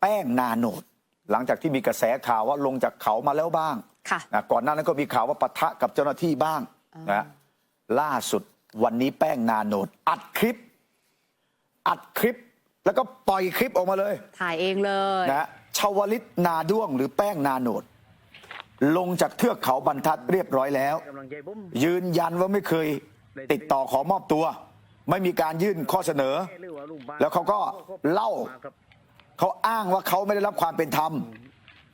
แป้งนาโนดหลังจากที่มีกระแสข่าวว่าลงจากเขามาแล้วบ้างค่ะนะก่อนหน้านั้นก็มีข่าวว่าปะทะกับเจ้าหน้าที่บ้างนะล่าสุดวันนี้แป้งนาโนดอัดคลิป อัดคลิปแล้วก็ปล่อยคลิปออกมาเลย ถ่ายเองเลยนะชาวลิตนาด้วงหรือแป้งนาโนดลงจากเทือกเขาบรรทัดเรียบร้อยแล้วกำลังใจผมยืนยันว่าไม่เคยติดต่อขอมอบตัว ไม่มีการยื่นข้อเสนอหรือว่าลูกบ้นแล้วเขาก็เล่ามาครับ เขาอ้างว่าเขาไม่ได้รับความเป็นธรรม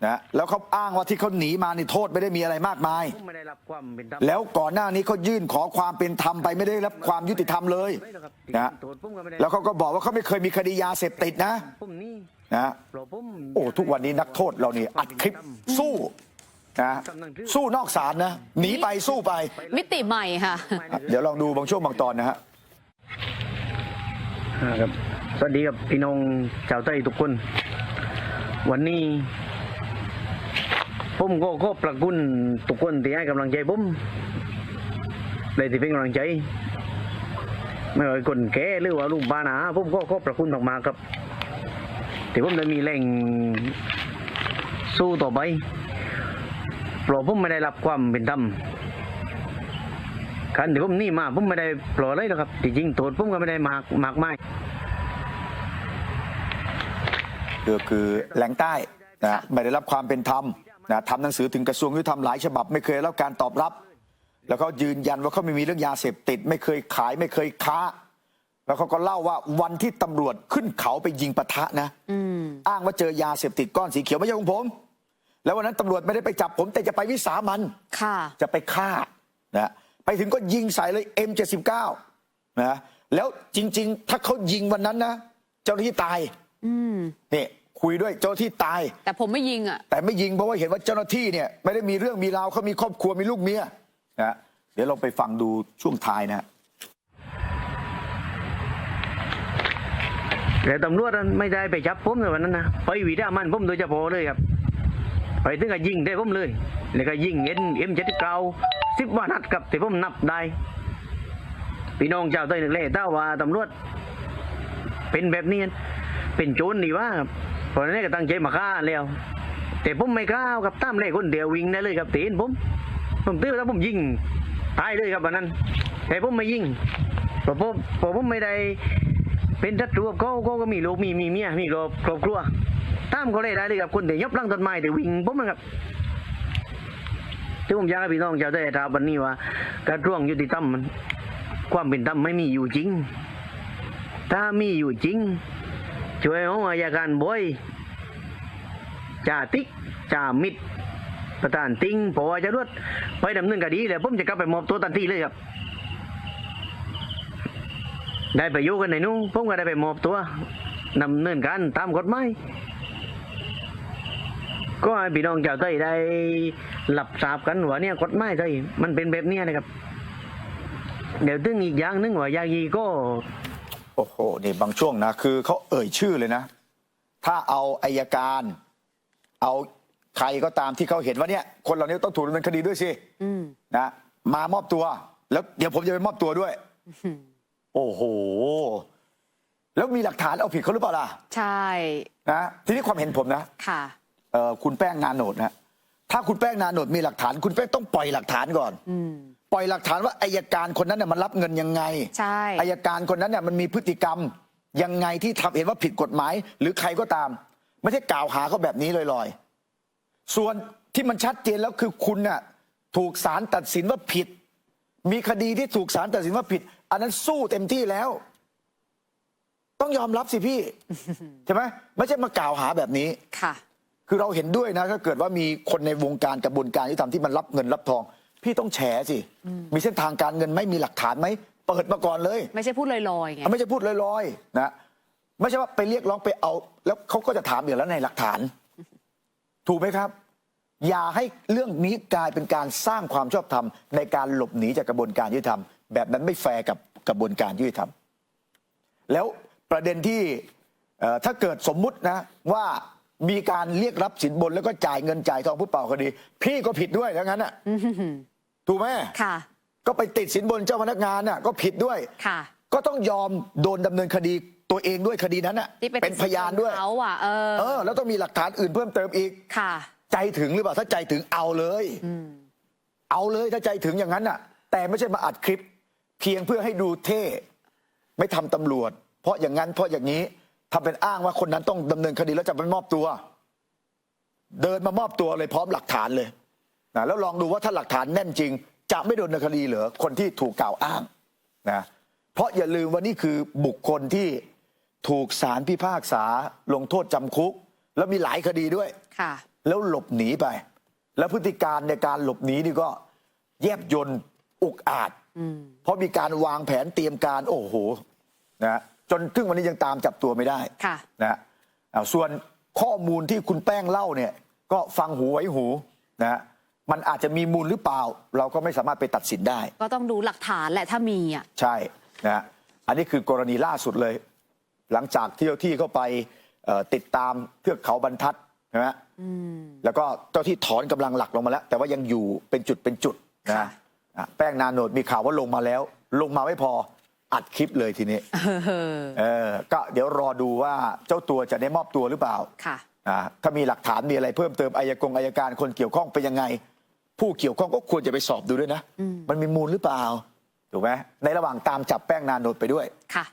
นะแล้วเขาอ้างว่าที่เขาหนีมาในโทษไม่ได้มีอะไรมากมายผมไม่ได้รับความเป็นธรรมแล้วก่อนหน้านี้เขายื่นขอความเป็นธรรมไปไม่ได้รับความยุติธรรมเลยไม่หรอกครับนะโทษผมก็ไม่ได้แล้วเขาก็บอกว่าเขาไม่เคยมีคดียาเสพติดนะผมนี่นะเพราะผมโอ้ทุกวันนี้นักโทษเรานี่อัดคลิปสู้นะสู้นอกศาลนะหนีไปสู้ไป มิติใหม่ค่ะ เดี๋ยวลองดูบางช่วงบางตอนนะฮะอ่าครับ สวัสดีครับพี่น้องชาวใต้ทุกคน วันนี้ผมก็ขอบประคุณทุกคนที่ให้กำลังใจผมเลยที่เป็นกำลังใจ ไม่ว่าคนแก่หรือว่าลูกบ้านนะผมก็ขอบประคุณมากๆครับที่ผมได้มีแรงสู้ต่อไปเพราะผมไม่ได้รับความเป็นธรรมการที่ผมนี่มาผมไม่ได้ปล่อยเลยหรอกครับจริงๆโทษผมก็ไม่ได้มากมากมายคือคือแหล่งใต้นะไม่ได้รับความเป็นธรรมนะทำหนังสือถึงกระทรวงยุติธรรมหลายฉบับไม่เคยได้รับการตอบรับ แล้วเขายืนยันว่าเขาไม่มีเรื่องยาเสพติด ไม่เคยขายไม่เคยค้า แล้วเขาก็เล่าว่าวันที่ตำรวจขึ้นเขาไปยิงปะทะนะอืมอ้างว่าเจอยาเสพติดก้อนสีเขียวไม่ใช่ของผม แล้ววันนั้นตำรวจไม่ได้ไปจับผม แต่จะไปวิสามันค่ะจะไปฆ่านะไปถึงก็ยิงใส่เลย M79 นะแล้วจริง ๆ ถ้าเขายิงวันนั้นนะ เจ้าหน้าที่ตายอืม นี่คุยด้วยเจ้าหน้าที่ตาย แต่ผมไม่ยิงอะ แต่ไม่ยิงเพราะว่าเห็นว่าเจ้าหน้าที่เนี่ยไม่ได้มีเรื่องมีราวเขามีครอบครัวมีลูกเมียนะเดี๋ยวเราไปฟังดูช่วงท้ายนะแต่ตำรวจนั้นไม่ได้ไปจับผมในวันนั้นนะไปวิดามันผมโดยเฉพาะเลยครับ ไปถึงก็ยิงได้ผมเลย แล้วก็ยิงเอ็นเอ็มเจ็ดเก้าสิบว่านัดกับที่ผมนับได้พี่น้องชาวใต้นึกเล่ถ้าว่าตำรวจเป็นแบบนี้ เป็นโจรนี่ว่าเพราะนั้นก็ตั้งใจมาฆ่าแล้ว แต่ผมไม่กล้ากับตั้มเล่คนเดียววิ่งได้เลยครับตีนผมผมตื้อแล้วผมยิงตายเลยครับวันนั้น แต่ผมไม่ยิงเพราะผมเพราะผมไม่ได้เป็นทัดรูปเขาเขาก็มีลูกมีมีเมียมีครอบครอบครัวตามเขาเลยได้เลยกับคนเดียวยบลังต้นไม้แต่วิ่งผมนะครับที่ผมอยากให้พี่น้องชาวไทยทราบวันนี้ว่า การร่วงยุติธรรมมัน ความเป็นธรรมไม่มีอยู่จริง ถ้ามีอยู่จริง ช่วยเอาอายการบอยจ่าติ๊กจ่ามิดประธานติงพอจะรวดไปดำเนินคดีแล้วผมจะกลับไปมอบตัวทันทีเลยครับ ได้ไปอยู่กันในนู้ผมก็ได้ไปมอบตัวนำเนินการตามกฎหมายก็ให้พี่น้องชาวไทยได้หลับทราบกันว่าเนี่ยกฎหมายไทยมันเป็นแบบเนี้ยนะครับ เดี๋ยวตึงอีกอย่างหนึงว่า ยายีก็ โอ้โห นี่บางช่วงนะ คือเขาเอ่ยชื่อเลยนะ ถ้าเอาอายการ เอาใครก็ตามที่เขาเห็นว่าเนี่ยคนเหล่านี้ต้องถูกดำเนินคดีด้วยสิอืมนะมามอบตัว แล้วเดี๋ยวผมจะไปมอบตัวด้วยโอ้โห แล้วมีหลักฐานเอาผิดเขาหรือเปล่าล่ะ ใช่นะทีนี้ความเห็นผมนะ ค่ะเอ่อคุณแป้งนาโนดนะถ้าคุณแป้งนาโนดมีหลักฐาน คุณแป้งต้องปล่อยหลักฐานก่อน อืม ปล่อยหลักฐานว่าอายการคนนั้นเนี่ยมันรับเงินยังไงใช่ อายการคนนั้นเนี่ยมันมีพฤติกรรมยังไงที่ทำเห็นว่าผิดกฎหมาย หรือใครก็ตาม ไม่ใช่กล่าวหาเขาแบบนี้ลอยๆ ส่วนที่มันชัดเจนแล้วคือคุณน่ะถูกศาลตัดสินว่าผิด มีคดีที่ถูกศาลตัดสินว่าผิด อันนั้นสู้เต็มที่แล้ว ต้องยอมรับสิพี่ ใช่ไหมไม่ใช่มากล่าวหาแบบนี้ ค่ะ คือเราเห็นด้วยนะถ้าเกิดว่ามีคนในวงการกระบวนการที่ทำที่มันรับเงินรับทอง พี่ต้องแฉสิ มีเส้นทางการเงินไหมมีหลักฐานไหม เปิดมาก่อนเลย ไม่ใช่พูดลอยๆไงอะไม่ใช่พูดลอยๆนะไม่ใช่ว่าไปเรียกร้องไปเอา แล้วเขาก็จะถามอยู่แล้วในหลักฐาน ถูกไหมครับ อย่าให้เรื่องนี้กลายเป็นการสร้างความชอบธรรมในการหลบหนีจากกระบวนการยุติธรรม แบบนั้นไม่แฟร์กับกระบวนการยุติธรรม แล้วประเด็นที่เอ่อถ้าเกิดสมมุตินะว่ามีการเรียกรับสินบนแล้วก็จ่ายเงินจ่ายทองผู้เป่าคดี พี่ก็ผิดด้วยทั้งนั้นอะ ถูกไหมค่ะ ก็ไปติดสินบนเจ้าพนักงานน่ะก็ผิดด้วยค่ะ ก็ต้องยอมโดนดำเนินคดีตัวเองด้วยคดีนั้นอะที่ไปเป็นพยานด้วยเขาอะเออเออแล้วต้องมีหลักฐานอื่นเพิ่มเติมอีก ค่ะ ใจถึงหรือเปล่าถ้าใจถึงเอาเลย อืม เอาเลยถ้าใจถึงอย่างนั้นน่ะ แต่ไม่ใช่มาอัดคลิป เพียงเพื่อให้ดูเท่ ไม่ทำตำรวจ เพราะอย่างนั้นเพราะอย่างนี้ทำเป็นอ้างว่าคนนั้นต้องดำเนินคดีแล้วจะไปมอบตัว เดินมามอบตัวเลยพร้อมหลักฐานเลย นะแล้วลองดูว่าถ้าหลักฐานแน่นจริง จะไม่โดนดำเนินคดีเหรอคนที่ถูกกล่าวอ้างนะเพราะอย่าลืมว่านี่คือบุคคลที่ถูกศาลพิพากษาลงโทษจำคุก แล้วมีหลายคดีด้วยค่ะ แล้วหลบหนีไป แล้วพฤติการในการหลบหนีนี่ก็แยบยนต์อุกอาจอืมเพราะมีการวางแผนเตรียมการ โอ้โหนะจนถึงวันนี้ยังตามจับตัวไม่ได้ค่ะนะอ่าส่วนข้อมูลที่คุณแป้งเล่าเนี่ย ก็ฟังหูไว้หูนะ มันอาจจะมีมูลหรือเปล่า เราก็ไม่สามารถไปตัดสินได้ ก็ต้องดูหลักฐานแหละถ้ามีอะใช่นะอันนี้คือกรณีล่าสุดเลย หลังจากที่เจ้าที่เข้าไปเอ่อติดตามเทือกเขาบรรทัดใช่ไหมอืม แล้วก็เจ้าที่ถอนกำลังหลักลงมาแล้ว แต่ว่ายังอยู่เป็นจุดเป็นจุดนะค่ะอะแป้งนาโนดมีข่าวว่าลงมาแล้ว ลงมาไม่พออัดคลิปเลยทีนี้ เออเออก็เดี๋ยวรอดูว่าเจ้าตัวจะได้มอบตัวหรือเปล่าค่ะ อะถ้ามีหลักฐานมีอะไรเพิ่มเติมอายกงอายการคนเกี่ยวข้องเป็นยังไง ผู้เกี่ยวข้องก็ควรจะไปสอบดูด้วยนะอืมมันมีมูลหรือเปล่า ถูกไหมในระหว่างตามจับแป้งนาโนดไปด้วย ค่ะ